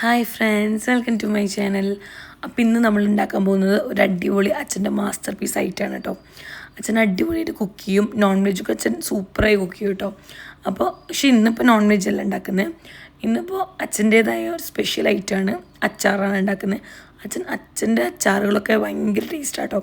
Hi friends welcome to my channel അപ്പം ഇന്ന് നമ്മൾ ഉണ്ടാക്കാൻ പോകുന്നത് ഒരു അടിപൊളി അച്ഛന്റെ മാസ്റ്റർ പീസ് ആയിട്ടാണ് കേട്ടോ അച്ഛൻ അടിപൊളിയായിട്ട് കുക്ക് ചെയ്യും. നോൺ വെജൊക്കെ അച്ഛൻ സൂപ്പറായി കുക്ക് ചെയ്യും കേട്ടോ അപ്പോൾ പക്ഷെ ഇന്നിപ്പോൾ നോൺ വെജ് അല്ല ഉണ്ടാക്കുന്നത്. ഇന്നിപ്പോൾ അച്ഛന്റേതായ ഒരു സ്പെഷ്യൽ ഐറ്റമാണ് അച്ചാറാണ് ഉണ്ടാക്കുന്നത്. അച്ഛൻ അച്ഛന്റെ അച്ചാറുകളൊക്കെ ഭയങ്കര ടേസ്റ്റാണ് കേട്ടോ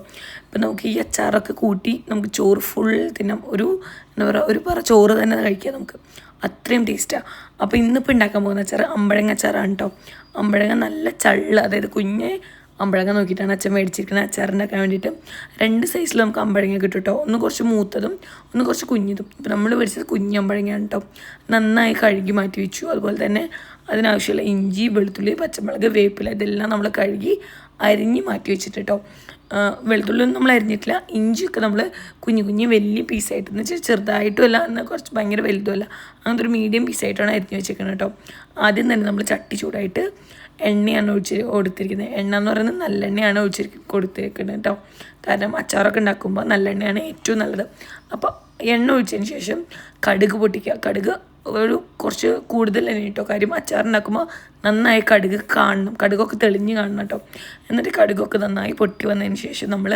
അപ്പം നമുക്ക് ഈ അച്ചാറൊക്കെ കൂട്ടി നമുക്ക് ചോറ് ഫുൾ തിന്നാം. ഒരു എന്താ പറയുക ഒരു പറ ചോറ് തന്നെ കഴിക്കാം നമുക്ക്. അത്രയും ടേസ്റ്റാണ് അപ്പോൾ ഇന്നിപ്പോൾ ഉണ്ടാക്കാൻ പോകുന്ന അച്ചാർ അമ്പഴങ്ങ അച്ചാറാണ് കേട്ടോ അമ്പഴങ്ങ നല്ല ചള്ള് അതായത് കുഞ്ഞ് അമ്പഴങ്ങ നോക്കിയിട്ടാണ് അച്ഛൻ മേടിച്ചിരിക്കുന്നത് അച്ചാറുണ്ടാക്കാൻ വേണ്ടിയിട്ട് രണ്ട് സൈസിൽ നമുക്ക് അമ്പഴങ്ങ കിട്ടും കേട്ടോ ഒന്ന് കുറച്ച് മൂത്തതും ഒന്ന് കുറച്ച് കുഞ്ഞതും. അപ്പോൾ നമ്മൾ മേടിച്ചത് കുഞ്ഞ് അമ്പഴങ്ങയാണ് കേട്ടോ നന്നായി കഴുകി മാറ്റി വെച്ചു. അതുപോലെ തന്നെ അതിനാവശ്യമുള്ള ഇഞ്ചി വെളുത്തുള്ളി പച്ചമുളക് വേപ്പില ഇതെല്ലാം നമ്മൾ കഴുകി അരിഞ്ഞ് മാറ്റി വെച്ചിട്ട് കേട്ടോ വെളുത്തുള്ളി ഒന്നും നമ്മൾ അരിഞ്ഞിട്ടില്ല. ഇഞ്ചിയൊക്കെ നമ്മൾ കുഞ്ഞു കുഞ്ഞു വലിയ പീസായിട്ട് എന്ന് വെച്ചാൽ ചെറുതായിട്ടും അല്ല എന്നാൽ കുറച്ച് ഭയങ്കര വലുതുമല്ല. അങ്ങനത്തെ ഒരു മീഡിയം പീസായിട്ടാണ് അരിഞ്ഞ് വെച്ചേക്കുന്നത് കേട്ടോ ആദ്യം തന്നെ നമ്മൾ ചട്ടി ചൂടായിട്ട് എണ്ണയാണ് ഒഴിച്ച് കൊടുത്തിരിക്കുന്നത്. എണ്ണ എന്ന് പറയുന്നത് നല്ലെണ്ണയാണ് ഒഴിച്ച് കൊടുത്തിരിക്കുന്നത് കേട്ടോ കാരണം അച്ചാറൊക്കെ ഉണ്ടാക്കുമ്പോൾ നല്ലെണ്ണയാണ് ഏറ്റവും നല്ലത്. അപ്പോൾ എണ്ണ ഒഴിച്ചതിന് ശേഷം കടുക് പൊട്ടിക്കുക. കടുക് ഒരു കുറച്ച് കൂടുതൽ തന്നെ കേട്ടോ. കാര്യം അച്ചാറുണ്ടാക്കുമ്പോൾ നന്നായി കടുക് കാണണം. കടുകൊക്കെ തെളിഞ്ഞ് കാണണം കേട്ടോ. എന്നിട്ട് കടുകൊക്കെ നന്നായി പൊട്ടി വന്നതിന് ശേഷം നമ്മൾ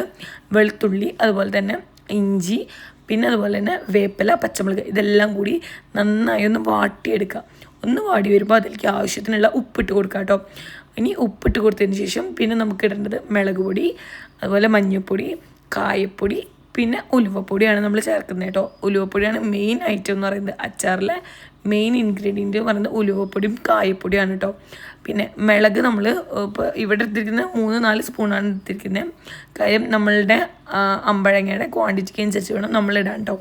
വെളുത്തുള്ളി അതുപോലെ തന്നെ ഇഞ്ചി പിന്നെ അതുപോലെ തന്നെ വേപ്പില പച്ചമുളക് ഇതെല്ലാം കൂടി നന്നായി ഒന്ന് വാട്ടിയെടുക്കുക. ഒന്ന് വാടി വരുമ്പോൾ അതിലേക്ക് ആവശ്യത്തിനുള്ള ഉപ്പിട്ട് കൊടുക്കുക കേട്ടോ. ഇനി ഉപ്പിട്ട് കൊടുത്തതിന് ശേഷം പിന്നെ നമുക്ക് ഇടേണ്ടത് മുളക് പൊടി അതുപോലെ മഞ്ഞൾപ്പൊടി കായപ്പൊടി പിന്നെ ഉലുവപ്പൊടിയാണ് നമ്മൾ ചേർക്കുന്നത് കേട്ടോ. ഉലുവപ്പൊടിയാണ് മെയിൻ ഐറ്റം എന്ന് പറയുന്നത്. അച്ചാറിലെ മെയിൻ ഇൻഗ്രീഡിയന്റ് പറയുന്നത് ഉലുവപ്പൊടിയും കായപ്പൊടിയാണ് കേട്ടോ. പിന്നെ മിളക് നമ്മൾ ഇപ്പോൾ ഇവിടെ എടുത്തിരിക്കുന്ന മൂന്ന് നാല് സ്പൂണാണ് എടുത്തിരിക്കുന്നത്. കാര്യം നമ്മളുടെ അമ്പഴങ്ങയുടെ ക്വാണ്ടിറ്റിക്ക് അനുസരിച്ച് വേണം നമ്മൾ ഇടാൻ കേട്ടോ.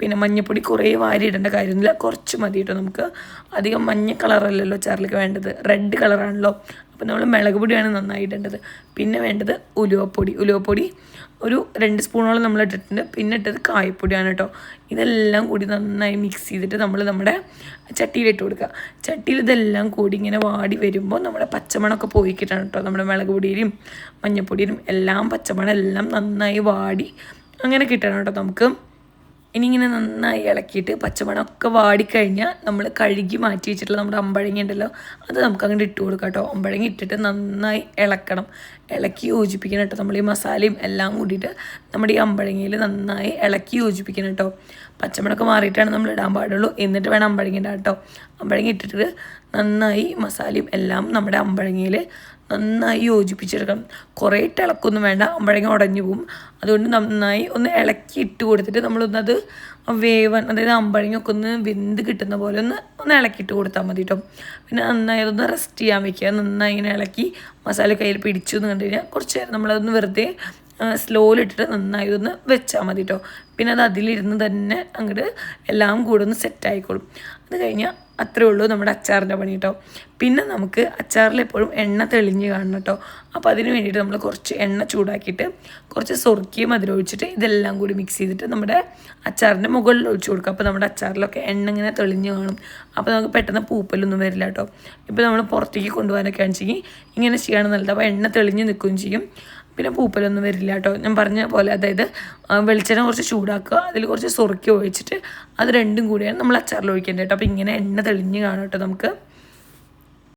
പിന്നെ മഞ്ഞപ്പൊടി കുറേ വാരി ഇടേണ്ട കാര്യമൊന്നുമില്ല. കുറച്ച് മതി കേട്ടോ നമുക്ക്. അധികം മഞ്ഞ കളറല്ലല്ലോ ചാർലിക്ക് വേണ്ടത്. റെഡ് കളറാണല്ലോ അപ്പോൾ നമ്മൾ മുളക് പൊടിയാണ് നന്നായി ഇടേണ്ടത് പിന്നെ വേണ്ടത് ഉലുവപ്പൊടി. ഉലുവപ്പൊടി ഒരു രണ്ട് സ്പൂണോളം നമ്മൾ ഇട്ടിട്ടുണ്ട്. പിന്നെ ഇട്ടത് കായപ്പൊടിയാണ് കേട്ടോ. ഇതെല്ലാം കൂടി നന്നായി മിക്സ് ചെയ്തിട്ട് നമ്മൾ നമ്മുടെ ചട്ടിയിലിട്ട് കൊടുക്കുക. ചട്ടിയിൽ ഇതെല്ലാം കൂടി ഇങ്ങനെ വാടി വരുമ്പോൾ നമ്മുടെ പച്ചമണമൊക്കെ പോയിക്കിട്ടാണ് കേട്ടോ. നമ്മുടെ മുളക് പൊടിയിലും മഞ്ഞൾപ്പൊടിയിലും എല്ലാം പച്ചമണം എല്ലാം നന്നായി വാടി അങ്ങനെ കിട്ടണം കേട്ടോ നമുക്ക്. ഇനി ഇങ്ങനെ നന്നായി ഇളക്കിയിട്ട് പച്ചമണമൊക്കെ വാടിക്കഴിഞ്ഞാൽ നമ്മൾ കഴുകി മാറ്റി വെച്ചിട്ടുള്ള നമ്മുടെ അമ്പഴങ്ങി ഉണ്ടല്ലോ അത് നമുക്ക് അങ്ങോട്ട് ഇട്ട് കൊടുക്കാം കേട്ടോ. അമ്പഴങ്ങ ഇട്ടിട്ട് നന്നായി ഇളക്കണം. ഇളക്കി യോജിപ്പിക്കണം കേട്ടോ. നമ്മൾ ഈ മസാലയും എല്ലാം കൂടിയിട്ട് നമ്മുടെ ഈ അമ്പഴങ്ങിയിൽ നന്നായി ഇളക്കി യോജിപ്പിക്കണം കേട്ടോ. പച്ചമുളക് മാറിയിട്ടാണ് നമ്മൾ ഇടാൻ പാടുള്ളൂ. എന്നിട്ട് വേണം അമ്പഴങ്ങ ഇടാം കേട്ടോ. അമ്പഴങ്ങ ഇട്ടിട്ട് നന്നായി മസാലയും എല്ലാം നമ്മുടെ അമ്പഴങ്ങയിൽ നന്നായി യോജിപ്പിച്ചെടുക്കണം. കുറേ ഇളക്കൊന്നും വേണ്ട. അമ്പഴങ്ങ ഉടഞ്ഞു പോകും അതുകൊണ്ട് നന്നായി ഒന്ന് ഇളക്കി ഇട്ട് കൊടുത്തിട്ട് നമ്മളൊന്നത് വേവൻ അതായത് അമ്പഴങ്ങൊക്കെ ഒന്ന് വെന്ത് കിട്ടുന്ന പോലെ ഒന്ന് ഒന്ന് ഇളക്കിയിട്ട് കൊടുത്താൽ മതി കേട്ടോ പിന്നെ നന്നായി അതൊന്ന് റെസ്റ്റ് ചെയ്യാൻ വെക്കുക. നന്നായി ഇങ്ങനെ ഇളക്കി മസാല കയ്യിൽ പിടിച്ചു എന്ന് കണ്ടു കഴിഞ്ഞാൽ കുറച്ച് നേരം നമ്മളതൊന്ന് വെറുതെ സ്ലോയിലിട്ടിട്ട് നന്നായി ഒന്ന് വെച്ചാൽ മതി കേട്ടോ പിന്നെ അത് അതിലിരുന്ന് തന്നെ അങ്ങോട്ട് എല്ലാം കൂടെ ഒന്ന് സെറ്റായിക്കോളും. അത് കഴിഞ്ഞാൽ അത്രേ ഉള്ളൂ നമ്മുടെ അച്ചാറിന്റെ പണി കേട്ടോ. പിന്നെ നമുക്ക് അച്ചാറിൽ എപ്പോഴും എണ്ണ തെളിഞ്ഞ് കാണണം കേട്ടോ. അപ്പോൾ അതിന് വേണ്ടിയിട്ട് നമ്മൾ കുറച്ച് എണ്ണ ചൂടാക്കിയിട്ട് കുറച്ച് സൊറുക്കിയും അതിലൊഴിച്ചിട്ട് ഇതെല്ലാം കൂടി മിക്സ് ചെയ്തിട്ട് നമ്മുടെ അച്ചാറിന്റെ മുകളിൽ ഒഴിച്ച് കൊടുക്കുക അപ്പോൾ നമ്മുടെ അച്ചാറിലൊക്കെ എണ്ണ ഇങ്ങനെ തെളിഞ്ഞ് കാണും. അപ്പോൾ നമുക്ക് പെട്ടെന്ന് പൂപ്പലൊന്നും വരില്ല കേട്ടോ. ഇപ്പോൾ നമ്മൾ പുറത്തേക്ക് കൊണ്ടുപോകാനൊക്കെ വെച്ചെങ്കിൽ ഇങ്ങനെ ചെയ്യണം നല്ലത്. അപ്പോൾ എണ്ണ തെളിഞ്ഞ് നിൽക്കുകയും ചെയ്യും. പിന്നെ പൂപ്പലൊന്നും വരില്ല കേട്ടോ. ഞാൻ പറഞ്ഞ പോലെ അതായത് വെളിച്ചെണ്ണ കുറച്ച് ചൂടാക്കുക അതിൽ കുറച്ച് സുറുക്കി ഒഴിച്ചിട്ട് അത് രണ്ടും കൂടിയാണ് നമ്മൾ അച്ചാറിൽ ഒഴിക്കേണ്ടത് കേട്ടോ. അപ്പോൾ ഇങ്ങനെ എണ്ണ തെളിഞ്ഞ് കാണും കേട്ടോ നമുക്ക്.